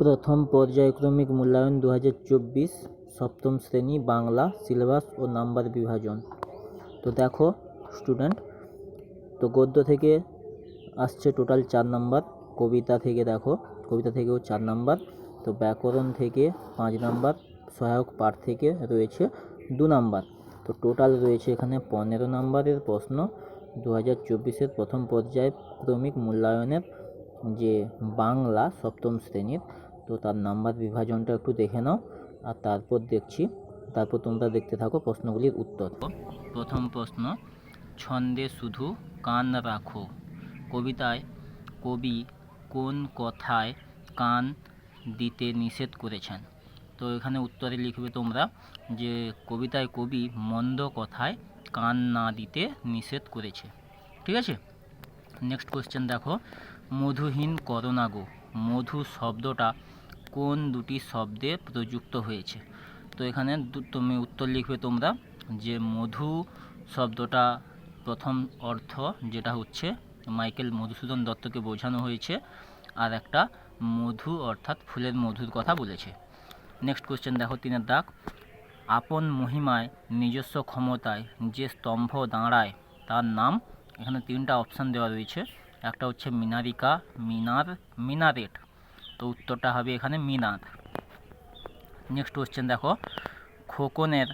প্রথম পর্যায়ক্রমিক মূল্যায়ন দু হাজার চব্বিশ, সপ্তম শ্রেণি, বাংলা, সিলেবাস ও নাম্বার বিভাজন। তো দেখো স্টুডেন্ট তো গদ্য থেকে আসছে টোটাল চার নাম্বার, কবিতা থেকে দেখো, কবিতা থেকেও চার নাম্বার, তো ব্যাকরণ থেকে পাঁচ নাম্বার, সহায়ক পাঠ থেকে রয়েছে দু নাম্বার। তো টোটাল রয়েছে এখানে পনেরো নাম্বারের প্রশ্ন দু হাজার চব্বিশের প্রথম পর্যায়ক্রমিক মূল্যায়নের যে বাংলা সপ্তম শ্রেণির তো তার নাম্বার বিভাজনটা একটু দেখে নাও, আর তারপর দেখছি। তারপর তোমরা দেখতে থাকো প্রশ্নগুলির উত্তর। প্রথম প্রশ্ন, ছন্দে শুধু কান রাখো। কবিতায় কবি কোন কথায় কান দিতে নিষেধ করেছেন? তো এখানে উত্তরে লিখবে তোমরা যে, কবিতায় কবি মন্দ কথায় কান না দিতে নিষেধ করেছে। ঠিক আছে? নেক্সট কোশ্চেন দেখো, মধুহীন করোনা মধু শব্দটা কোন দুটি শব্দে প্রযুক্ত হয়েছে? তো এখানে তুমি উত্তর লিখবে তোমরা যে মধু শব্দটা প্রথম অর্থ যেটা হচ্ছে মাইকেল মধুসূদন দত্তকে বোঝানো হয়েছে আর একটা মধু অর্থাৎ ফুলের মধুর কথা বলেছে। নেক্সট কোশ্চেন দেখো তিনের দাগ। আপন মহিমায় নিজস্ব ক্ষমতায় যে স্তম্ভ দাঁড়ায় তার নাম, এখানে তিনটা অপশান দেওয়া রয়েছে। একটা হচ্ছে মিনারিকা, মিনার, মিনারেট। তো উত্তরটা হবে এখানে মিনার নেক্সট কোশ্চেন দেখো। খোকনের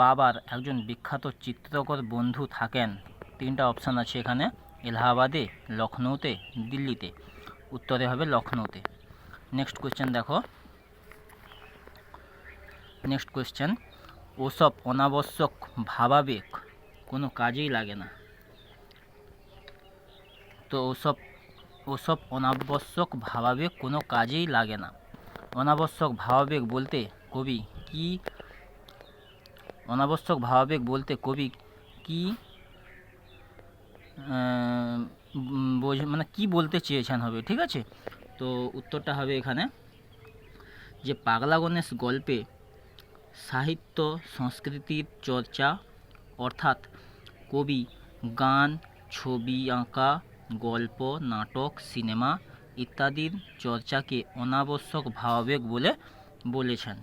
বাবার একজন বিখ্যাত চিত্রকর বন্ধু থাকেন। তিনটা অপশান আছে এখানে। এলাহাবাদে, লখনৌতে, দিল্লিতে। উত্তরে হবে লখনৌতে। নেক্সট কোশ্চেন দেখো। নেক্সট কোশ্চেন ওসব অনাবশ্যক ভাবাবেগ কোনো কাজেই লাগে না। তো ওসব ওসব অনাবশ্যক ভাবাবেগ কোনো কাজেই লাগে না। অনাবশ্যক ভাবাবেগ বলতে কবি কি? অনাবশ্যক ভাবাবেগ বলতে কবি কি? বোঝ মানে কি বলতে চেয়েছেন হবে, ঠিক আছে? তো উত্তরটা হবে এখানে যে পাগলা গণেশ গল্পে সাহিত্য, সংস্কৃতির চর্চা অর্থাৎ কবি গান, ছবি আঁকা গল্প, নাটক, সিনেমা ইত্যাদির চর্চাকে অনাবশ্যক ভাবাবেগ বলে বলেছেন।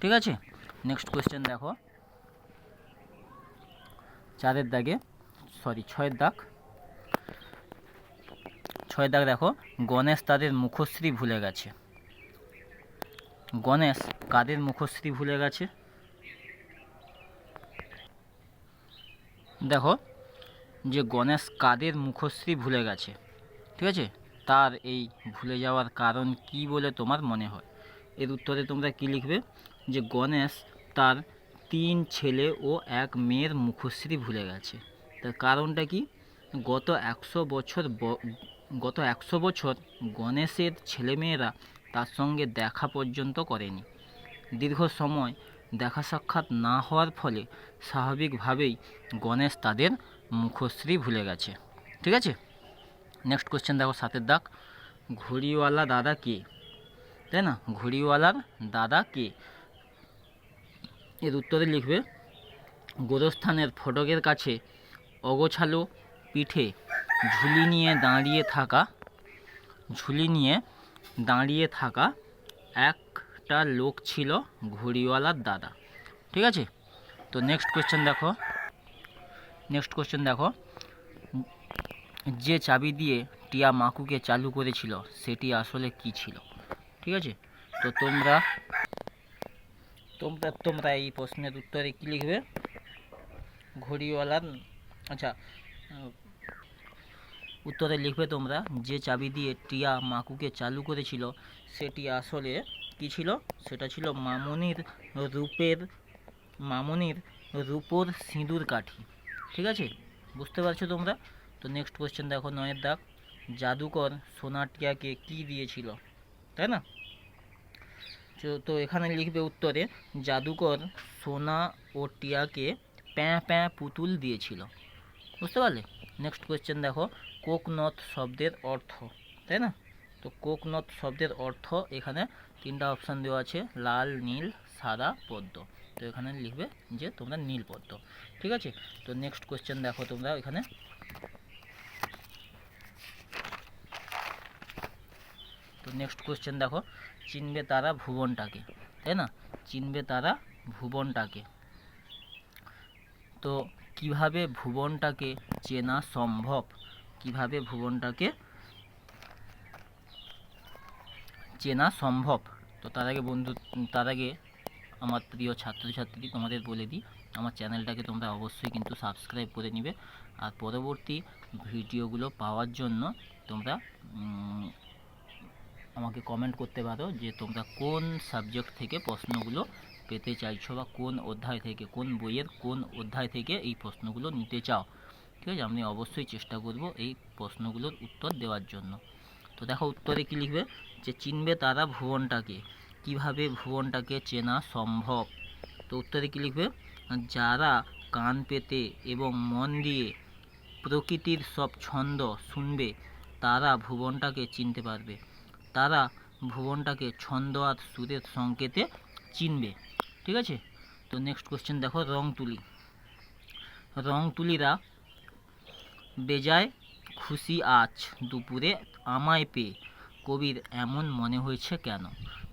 ঠিক আছে? নেক্সট কোয়েশ্চেন দেখো। চারের দাগে সরি ছয়ের দাগ। ছয়ের দাগ দেখো। গণেশ তাদের মুখশ্রী ভুলে গেছে। গণেশ কাদের মুখশ্রী ভুলে গেছে? দেখো যে গণেশ কাদের মুখশ্রী ভুলে গেছে। ঠিক আছে? তার এই ভুলে যাওয়ার কারণ কি বলে তোমার মনে হয়? এর উত্তরে তোমরা কি লিখবে? যে গণেশ তার তিন ছেলে ও এক মেয়ের মুখশ্রী ভুলে গেছে। তার কারণটা কি? গত একশো বছর গত একশো বছর গণেশের ছেলেমেয়েরা তার সঙ্গে দেখা পর্যন্ত করেনি। দীর্ঘ সময় দেখা সাক্ষাৎ না হওয়ার ফলে স্বাভাবিকভাবেই গণেশ তাদের মুখশ্রী ভুলে গেছে। ঠিক আছে? নেক্সট কোশ্চেন দেখো সাতের দাগ। ঘড়িওয়ালা দাদা কে? তাই না? ঘড়িওয়ালার দাদা কে? এর উত্তরে লিখবে, গোরস্থানের ফটকের কাছে অগোছালো পিঠে ঝুলি নিয়ে দাঁড়িয়ে থাকা, ঝুলি নিয়ে দাঁড়িয়ে থাকা একটা লোক ছিল ঘড়িওয়ালার দাদা। ঠিক আছে? তো নেক্সট কোয়েশ্চেন দেখো। নেক্সট কোয়েশ্চেন দেখো। যে চাবি দিয়ে টিয়া মাকুকে চালু করেছিল, সেটি আসলে কি ছিল? ঠিক আছে? তো তোমরা তোমরা তোমরা এই প্রশ্নের উত্তরে কি লিখবে? ঘড়িওয়ালার আচ্ছা উত্তরে লিখবে তোমরা, যে চাবি দিয়ে টিয়া মাকুকে চালু করেছিল, সেটি আসলে কি ছিল? সেটা ছিল মামনির রূপের, মামনির রূপোর সিঁদুর কাঠি। ঠিক আছে? বুঝতে পারছ তোমরা? তো নেক্সট কোয়েশ্চেন দেখো, নয়ের দাগ। জাদুকর সোনা টিয়াকে কি দিয়েছিল? তাই না? তো এখানে লিখবে উত্তরে, জাদুকর সোনা ও টিয়াকে প্যাঁ প্যাঁ পুতুল দিয়েছিল। বুঝতে পারলে? নেক্সট কোয়েশ্চেন দেখো, কোকনথ শব্দের অর্থ। তাই না? তো কোকনথ শব্দের অর্থ এখানে তিনটা অপশান দেওয়া আছে, লাল, নীল, সাদা, পদ্ম। তো এখানে লিখবে যে তোমরা নীল, পদ্ম। ঠিক আছে? তো নেক্সট কোয়েশ্চেন দেখো তোমরা এখানে। তো নেক্সট কোশ্চেন দেখো, চিনবে তারা ভুবনটাকে, তাই না? চিনবে তারা ভুবনটাকে। তো কীভাবে ভুবনটাকে চেনা সম্ভব? কীভাবে ভুবনটাকে চেনা সম্ভব। তো তার আগে বন্ধু, তার আগে আমার প্রিয় ছাত্রছাত্রী তোমাদের বলে দিই, আমার চ্যানেলটাকে তোমরা অবশ্যই কিন্তু সাবস্ক্রাইব করে নিবে। আর পরবর্তী ভিডিওগুলো পাওয়ার জন্য তোমরা আমাকে কমেন্ট করতে পারো যে তোমরা কোন সাবজেক্ট থেকে প্রশ্নগুলো পেতে চাইছো বা কোন অধ্যায় থেকে, কোন বইয়ের কোন অধ্যায় থেকে এই প্রশ্নগুলো নিতে চাও। ঠিক আছে? আমি অবশ্যই চেষ্টা করব এই প্রশ্নগুলোর উত্তর দেওয়ার জন্য। তো দেখো উত্তরে কি লিখবে? যে চিনবে তারা ভুবনটাকে। কীভাবে ভুবনটাকে চেনা সম্ভব? তো উত্তরে কি লিখবে? যারা কান পেতে এবং মন দিয়ে প্রকৃতির সব ছন্দ শুনবে, তারা ভুবনটাকে চিনতে পারবে। তারা ভুবনটাকে ছন্দ আর সুরের সংকেতে চিনবে। ঠিক আছে? তো নেক্সট কোশ্চেন দেখো রং তুলি রং তুলিরা বেজায় খুশি আজ দুপুরে আমায় পেয়ে। কবির এমন মনে হয়েছে কেন?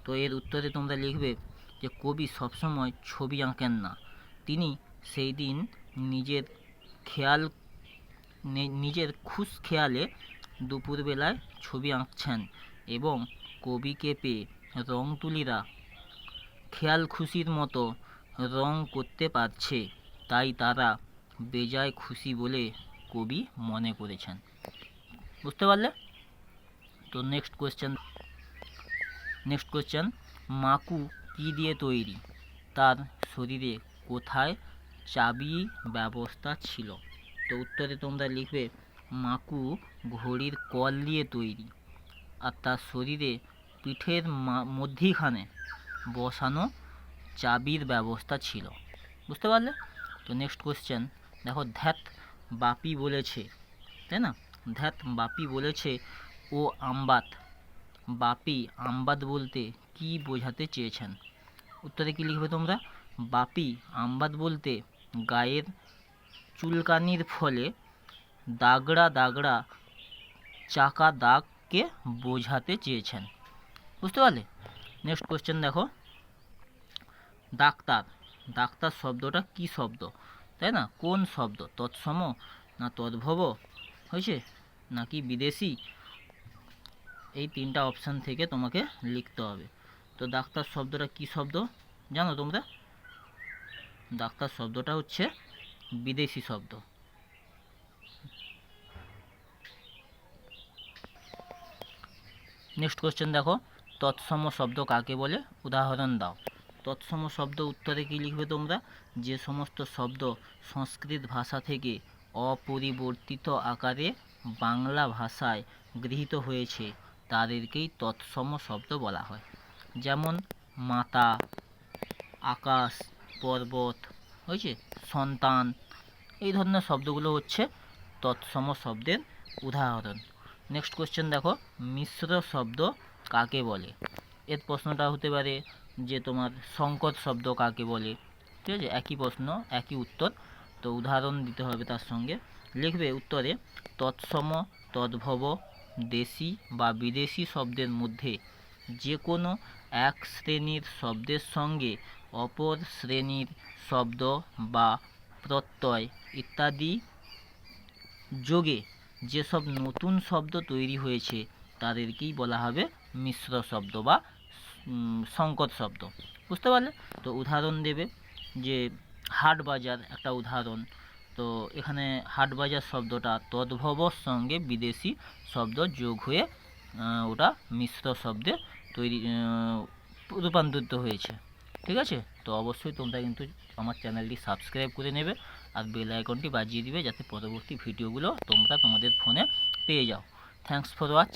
তো এর উত্তরে তোমরা লিখবে যে, কবি সবসময় ছবি আঁকেন না। তিনি সেই দিন নিজের খেয়াল নিজের খুশ খেয়ালে দুপুরবেলায় ছবি আঁকছেন এবং কবিকে পেয়ে রং তুলিরা খেয়াল খুশির মতো রং করতে পারছে, তাই তারা বেজায় খুশি বলে কবি মনে করেছেন। বুঝতে পারলে? তো নেক্সট কোয়েশ্চেন নেক্সট কোয়েশ্চেন মাকু কী দিয়ে তৈরি? তার শরীরে কোথায় চাবি ব্যবস্থা ছিল? তো উত্তরে তোমরা লিখবে, মাকু ঘড়ির কল দিয়ে তৈরি আর তার শরীরে পিঠের মা- মধ্যিখানে বসানো চাবির ব্যবস্থা ছিল। বুঝতে পারলে? তো নেক্সট কোশ্চেন দেখো ধ্যাত বাপি বলেছে, তাই না? ধ্যাত বাপি বলেছে ও আমবাত। বাপি আমবাত বলতে কি বোঝাতে চেয়েছেন? উত্তরে কি লিখবে তোমরা? বাপি আমবাত বলতে গায়ের চুলকানির ফলে দাগড়া দাগড়া চাকা দাগকে বোঝাতে চেয়েছেন। বুঝতে পারলে? নেক্সট কোশ্চেন দেখো। ডাক্তার। ডাক্তার শব্দটা কি শব্দ? তাই না? কোন শব্দ? তৎসম না তদ্ভব? হয়েছে? নাকি বিদেশি? এই তিনটা অপশান থেকে তোমাকে লিখতে হবে। তো ডাক্তার শব্দটা কি শব্দ? জানো তোমরা? ডাক্তার শব্দটা হচ্ছে বিদেশি শব্দ। নেক্সট কোশ্চেন দেখো, তৎসম শব্দ কাকে বলে? উদাহরণ দাও। তৎসম শব্দ উত্তরে কি লিখবে তোমরা? যে সমস্ত শব্দ সংস্কৃত ভাষা থেকে অপরিবর্তিত আকারে বাংলা ভাষায় গৃহীত হয়েছে তাদেরকেই তৎসম শব্দ বলা হয়। যেমন মাতা, আকাশ, পর্বত হয়েছে সন্তান, এই ধরনের শব্দগুলো হচ্ছে তৎসম শব্দের উদাহরণ। নেক্সট কোশ্চেন দেখো, মিশ্র শব্দ কাকে বলে? এর প্রশ্নটা হতে পারে যে তোমার সংকট শব্দ কাকে বলে? ঠিক আছে, একই প্রশ্ন, একই উত্তর। তো উদাহরণ দিতে হবে তার সঙ্গে। লিখবে উত্তরে, তৎসম, তদ্ভব দেশি বা বিদেশি শব্দের মধ্যে যে কোনো এক শ্রেণির শব্দের সঙ্গে অপর শ্রেণির শব্দ বা প্রত্যয় ইত্যাদি যোগে যেসব নতুন শব্দ তৈরি হয়েছে, তাদেরকেই বলা হবে মিশ্র শব্দ বা সংকট শব্দ। বুঝতে পারলে? তো উদাহরণ দেবে যে হাট বাজার একটা উদাহরণ। তো এখানে হাট বাজার শব্দটা তদ্ভবর সঙ্গে বিদেশি শব্দ যোগ হয়ে ওটা মিশ্র শব্দে তৈরি রূপান্তরিত হয়েছে। ঠিক আছে? তো অবশ্যই তোমরা কিন্তু আমার চ্যানেলটি সাবস্ক্রাইব করে নেবে আর বেল আইকনটি বাজিয়ে দিবে যাতে পরবর্তী ভিডিওগুলো তোমরা তোমাদের ফোনে পেয়ে যাও। Thanks for watch